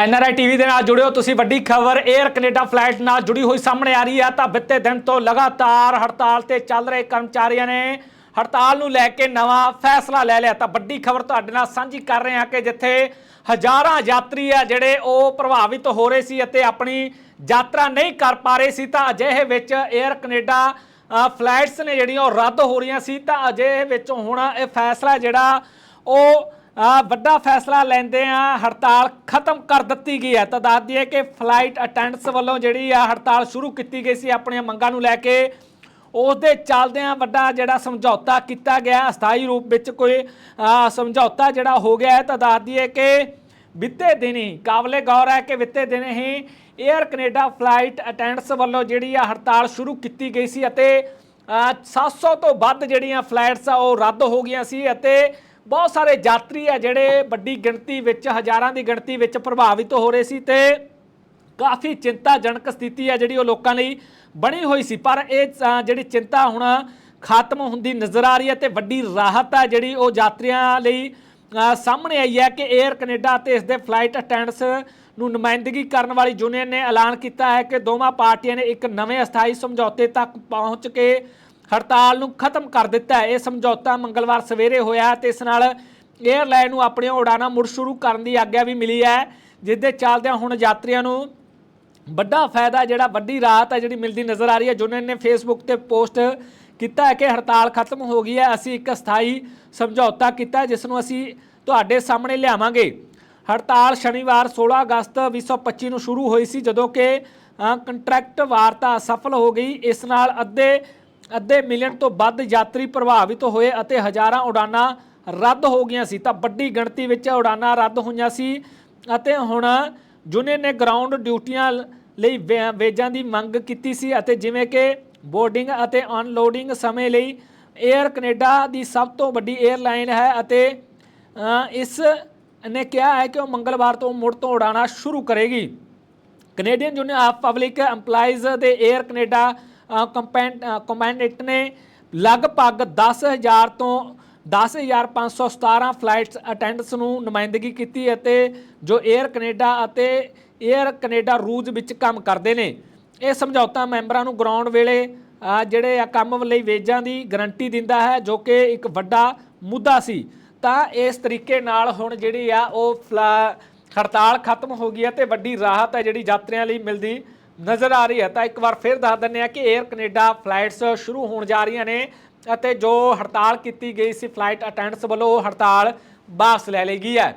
NRI TV ਦੇ ਨਾਲ ਜੁੜਿਓ। ਤੁਸੀਂ ਵੱਡੀ ਖਬਰ 에ਅਰ ਕੈਨੇਡਾ ਫਲਾਈਟ ਨਾਲ ਜੁੜੀ ਹੋਈ ਸਾਹਮਣੇ ਆ ਰਹੀ ਹੈ ਤਾਂ ਬਿੱਤੇ ਦਿਨ ਤੋਂ ਲਗਾਤਾਰ ਹੜਤਾਲ ਤੇ ਚੱਲ ਰਹੇ ਕਰਮਚਾਰੀਆਂ ਨੇ ਹੜਤਾਲ ਨੂੰ ਲੈ ਕੇ ਨਵਾਂ ਫੈਸਲਾ ਲੈ ਲਿਆ। ਤਾਂ ਵੱਡੀ ਖਬਰ ਤੁਹਾਡੇ ਨਾਲ ਸਾਂਝੀ ਕਰ ਰਹੇ ਹਾਂ ਕਿ ਜਿੱਥੇ ਹਜ਼ਾਰਾਂ ਯਾਤਰੀ ਆ ਜਿਹੜੇ ਉਹ ਪ੍ਰਭਾਵਿਤ ਹੋ ਰਹੇ ਸੀ ਅਤੇ ਆਪਣੀ ਯਾਤਰਾ ਨਹੀਂ ਕਰ ਪਾ ਰਹੇ ਸੀ, ਤਾਂ ਅਜਿਹੇ ਵਿੱਚ 에ਅਰ ਕੈਨੇਡਾ ਫਲਾਈਟਸ ਨੇ ਜਿਹੜੀਆਂ ਉਹ ਰੱਦ ਹੋ ਰਹੀਆਂ ਸੀ। ਤਾਂ ਅਜਿਹੇ ਵਿੱਚੋਂ ਹੁਣ ਇਹ ਫੈਸਲਾ ਜਿਹੜਾ ਉਹ ਅ, ਵੱਡਾ ਫੈਸਲਾ ਲੈਂਦੇ ਆ ਹੜਤਾਲ ਖਤਮ ਕਰ ਦਿੱਤੀ ਗਈ ਹੈ। ਤਾਂ ਦੱਸ ਦਈਏ ਕਿ ਫਲਾਈਟ ਅਟੈਂਡੈਂਟਸ ਵੱਲੋਂ ਜਿਹੜੀ ਆ ਹੜਤਾਲ ਸ਼ੁਰੂ ਕੀਤੀ ਗਈ ਸੀ ਆਪਣੀਆਂ ਮੰਗਾਂ ਨੂੰ ਲੈ ਕੇ ਉਸ ਦੇ ਚੱਲਦਿਆਂ ਵੱਡਾ ਜਿਹੜਾ ਸਮਝੌਤਾ ਕੀਤਾ ਗਿਆ ਅਸਥਾਈ ਰੂਪ ਵਿੱਚ ਕੋਈ ਸਮਝੌਤਾ ਜਿਹੜਾ ਹੋ ਗਿਆ ਹੈ। ਤਾਂ ਦੱਸ ਦਈਏ ਕਿ ਬਿੱਤੇ ਦਿਨੀ ਕਾਬਲੇ ਗੌਰ ਹੈ ਕਿ ਬਿੱਤੇ ਦਿਨ ਹੀ 에ਅਰ ਕੈਨੇਡਾ ਫਲਾਈਟ ਅਟੈਂਡੈਂਟਸ ਵੱਲੋਂ ਜਿਹੜੀ ਆ ਹੜਤਾਲ ਸ਼ੁਰੂ ਕੀਤੀ ਗਈ ਸੀ ਅਤੇ ਅ, 700 ਤੋਂ ਵੱਧ ਜਿਹੜੀਆਂ ਫਲਾਈਟਸ ਆ ਉਹ ਰੱਦ ਹੋ ਗਈਆਂ ਸੀ ਅਤੇ ਬਹੁਤ ਸਾਰੇ ਯਾਤਰੀ ਆ ਜਿਹੜੇ ਵੱਡੀ ਗਿਣਤੀ ਵਿੱਚ, ਹਜ਼ਾਰਾਂ ਦੀ ਗਿਣਤੀ ਵਿੱਚ ਪ੍ਰਭਾਵਿਤ ਹੋ ਰਹੇ ਸੀ ਤੇ ਕਾਫੀ ਚਿੰਤਾਜਨਕ ਸਥਿਤੀ ਹੈ ਜਿਹੜੀ ਉਹ ਲੋਕਾਂ ਲਈ ਬਣੀ ਹੋਈ ਸੀ। ਪਰ ਇਹ ਜਿਹੜੀ ਚਿੰਤਾ ਹੁਣ ਖਤਮ ਹੁੰਦੀ ਨਜ਼ਰ ਆ ਰਹੀ ਹੈ ਤੇ ਵੱਡੀ ਰਾਹਤ ਹੈ ਜਿਹੜੀ ਉਹ ਯਾਤਰੀਆਂ ਲਈ ਸਾਹਮਣੇ ਆਈ ਹੈ ਕਿ 에ਅਰ ਕੈਨੇਡਾ ਅਤੇ ਇਸ ਦੇ ਫਲਾਈਟ ਅਟੈਂਡਸ ਨੂੰ ਨੁਮਾਇੰਦਗੀ ਕਰਨ ਵਾਲੀ ਯੂਨੀਅਨ ਨੇ ਐਲਾਨ ਕੀਤਾ ਹੈ ਕਿ ਦੋਵਾਂ ਪਾਰਟੀਆਂ ਨੇ ਇੱਕ ਨਵੇਂ ਅਸਥਾਈ ਸਮਝੌਤੇ ਤੱਕ ਪਹੁੰਚ ਕੇ ਹੜਤਾਲ ਨੂੰ ਖਤਮ ਕਰ ਦਿੱਤਾ ਹੈ। ਇਹ ਸਮਝੌਤਾ ਮੰਗਲਵਾਰ ਸਵੇਰੇ ਹੋਇਆ ਤੇ ਇਸ ਨਾਲ 에ਅਰਲਾਈਨ ਨੂੰ ਆਪਣੀਆਂ ਉਡਾਣਾਂ ਮੁੜ ਸ਼ੁਰੂ ਕਰਨ ਦੀ ਆਗਿਆ ਵੀ ਮਿਲੀ ਹੈ ਜਿਸ ਦੇ ਚੱਲਦਿਆਂ ਹੁਣ ਯਾਤਰੀਆਂ ਨੂੰ ਵੱਡਾ ਫਾਇਦਾ ਜਿਹੜਾ ਵੱਡੀ ਰਾਹਤ ਹੈ ਜਿਹੜੀ ਮਿਲਦੀ ਨਜ਼ਰ ਆ ਰਹੀ ਹੈ ਯੂਨੀਅਨ ਨੇ ਫੇਸਬੁੱਕ ਤੇ ਪੋਸਟ ਕੀਤਾ ਹੈ ਕਿ ਹੜਤਾਲ ਖਤਮ ਹੋ ਗਈ ਹੈ। ਅਸੀਂ ਇੱਕ ਸਥਾਈ ਸਮਝੌਤਾ ਕੀਤਾ ਜਿਸ ਨੂੰ ਅਸੀਂ ਤੁਹਾਡੇ ਸਾਹਮਣੇ ਲਿਆਵਾਂਗੇ। ਹੜਤਾਲ ਸ਼ਨੀਵਾਰ 16 ਅਗਸਤ 2025 ਨੂੰ ਸ਼ੁਰੂ ਹੋਈ ਸੀ, ਜਦੋਂ ਕਿ ਕੰਟਰੈਕਟ ਵਾਰਤਾ ਸਫਲ ਹੋ ਗਈ। ਇਸ ਨਾਲ ਅੱਧੇ ਅੱਧੇ ਮਿਲੀਅਨ ਤੋਂ ਵੱਧ ਯਾਤਰੀ ਪ੍ਰਭਾਵਿਤ ਹੋਏ ਅਤੇ ਹਜ਼ਾਰਾਂ ਉਡਾਨਾਂ ਰੱਦ ਹੋ ਗਈਆਂ ਸੀ। ਤਾਂ ਵੱਡੀ ਗਿਣਤੀ ਵਿੱਚ ਉਡਾਨਾਂ ਰੱਦ ਹੋਈਆਂ ਸੀ ਅਤੇ ਹੁਣ ਜੁਨੇ ਨੇ ਗਰਾਊਂਡ ਡਿਊਟੀਆਂ ਲਈ ਵੇਜਾਂ ਦੀ ਮੰਗ ਕੀਤੀ ਸੀ ਅਤੇ ਜਿਵੇਂ ਕਿ ਬੋਰਡਿੰਗ ਅਤੇ ਅਨਲੋਡਿੰਗ ਸਮੇਂ ਲਈ 에ਅਰ ਕੈਨੇਡਾ ਦੀ ਸਭ ਤੋਂ ਵੱਡੀ 에ਅਰਲਾਈਨ ਹੈ ਅਤੇ ਇਸ ਨੇ ਕਿਹਾ ਹੈ ਕਿ ਉਹ ਮੰਗਲਵਾਰ ਤੋਂ ਮੁੜ ਤੋਂ ਉਡਾਣਾ ਸ਼ੁਰੂ ਕਰੇਗੀ। Canadian union of public EMPLOYEES ਦੇ 에ਅਰ ਕੈਨੇਡਾ ਕਮਾਂਡੈਂਟ ਨੇ ਲਗਭਗ 10000 ਤੋਂ 10517 ਫਲਾਈਟਸ ਅਟੈਂਡੈਂਟਸ ਨੂੰ ਨੁਮਾਇੰਦਗੀ ਕੀਤੀ ਅਤੇ ਜੋ 에ਅਰ ਕੈਨੇਡਾ ਅਤੇ 에ਅਰ ਕੈਨੇਡਾ ਰੂਜ ਵਿੱਚ ਕੰਮ ਕਰਦੇ ਨੇ। ਇਹ ਸਮਝੌਤਾ ਮੈਂਬਰਾਂ ਨੂੰ ਗਰਾਊਂਡ ਵੇਲੇ ਜਿਹੜੇ ਆ ਕੰਮ ਲਈ ਵੇਜਾਂ ਦੀ ਗਰੰਟੀ ਦਿੰਦਾ ਹੈ, ਜੋ ਕਿ ਇੱਕ ਵੱਡਾ ਮੁੱਦਾ ਸੀ। ਤਾਂ ਇਸ ਤਰੀਕੇ ਨਾਲ ਹੁਣ ਜਿਹੜੀ ਆ ਉਹ ਫਲਾ- ਹੜਤਾਲ ਖਤਮ ਹੋ ਗਈ ਹੈ ਤੇ ਵੱਡੀ ਰਾਹਤ ਹੈ ਜਿਹੜੀ ਯਾਤਰੀਆਂ ਲਈ ਮਿਲਦੀ ਨਜ਼ਰ ਆ ਰਹੀ ਹੈ। ਤਾਂ ਇੱਕ ਵਾਰ ਫਿਰ ਦੱਸ ਦਿੰਦੇ ਆ ਕਿ 에ਅਰ ਕੈਨੇਡਾ ਫਲਾਈਟਸ ਸ਼ੁਰੂ ਹੋਣ ਜਾ ਰਹੀਆਂ ਨੇ ਅਤੇ ਜੋ ਹੜਤਾਲ ਕੀਤੀ ਗਈ ਸੀ ਫਲਾਈਟ ਅਟੈਂਡੈਂਟਸ ਵੱਲੋਂ ਉਹ ਹੜਤਾਲ ਵਾਪਸ ਲੈ ਲਈ ਗਈ ਹੈ।